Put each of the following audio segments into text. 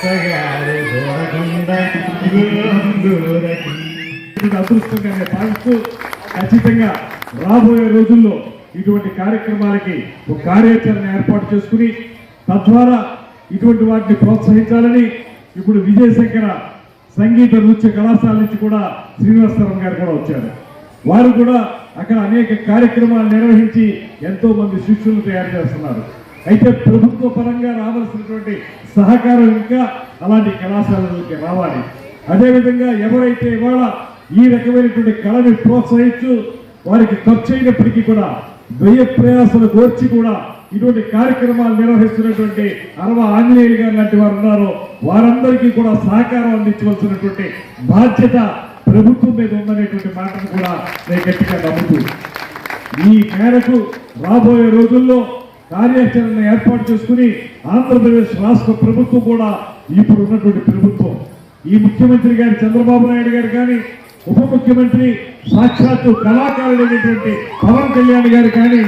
అత్తగారు దూరకుండా అదృష్టంగా భావిస్తూ ఖచ్చితంగా రాబోయే రోజుల్లో ఇటువంటి కార్యక్రమాలకి ఒక కార్యాచరణ ఏర్పాటు చేసుకుని తద్వారా ఇటువంటి వాటిని ప్రోత్సహించాలని ఇప్పుడు విజయశంకర సంగీత నృత్య కళాశాల నుంచి కూడా శ్రీనివాసరావు గారు కూడా వచ్చారు. వారు కూడా అక్కడ అనేక కార్యక్రమాలు నిర్వహించి ఎంతో మంది శిష్యులను తయారు చేస్తున్నారు. అయితే ప్రభుత్వ పరంగా రావాల్సినటువంటి సహకారం ఇంకా అలాంటి కళాశాలలకి రావాలి. అదేవిధంగా ఎవరైతే ఇవాళ ఈ రకమైనటువంటి కళని ప్రోత్సహించు వారికి ఖర్చు అయినప్పటికీ కూడా వ్యయ ప్రయాసలు కోర్చి కూడా ఇటువంటి కార్యక్రమాలు నిర్వహిస్తున్నటువంటి అరవ ఆంజనేయులు గారు లాంటి వారు ఉన్నారో వారందరికీ కూడా సహకారం అందించవలసినటువంటి బాధ్యత ప్రభుత్వం మీద ఉందనేటువంటి మాటను కూడా నేను గట్టిగా నమ్ముతూ ఈ మేరకు రాబోయే రోజుల్లో కార్యాచరణ ఏర్పాటు చేసుకుని ఆంధ్రప్రదేశ్ రాష్ట్ర ప్రభుత్వం కూడా ఇప్పుడు ఉన్నటువంటి ప్రభుత్వం. ఈ ముఖ్యమంత్రి గారు చంద్రబాబు నాయుడు గారు కానీ ఉప ముఖ్యమంత్రి సాక్షాత్తు కళాకారుడైనటువంటి పవన్ కళ్యాణ్ గారు కానీ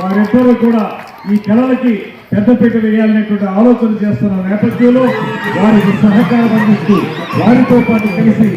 వారిద్దరూ కూడా ఈ కళలకి పెద్దపీట వేయాలనేటువంటి ఆలోచన చేస్తున్న నేపథ్యంలో వారికి సహకారం అందిస్తూ వారితో పాటు కలిసి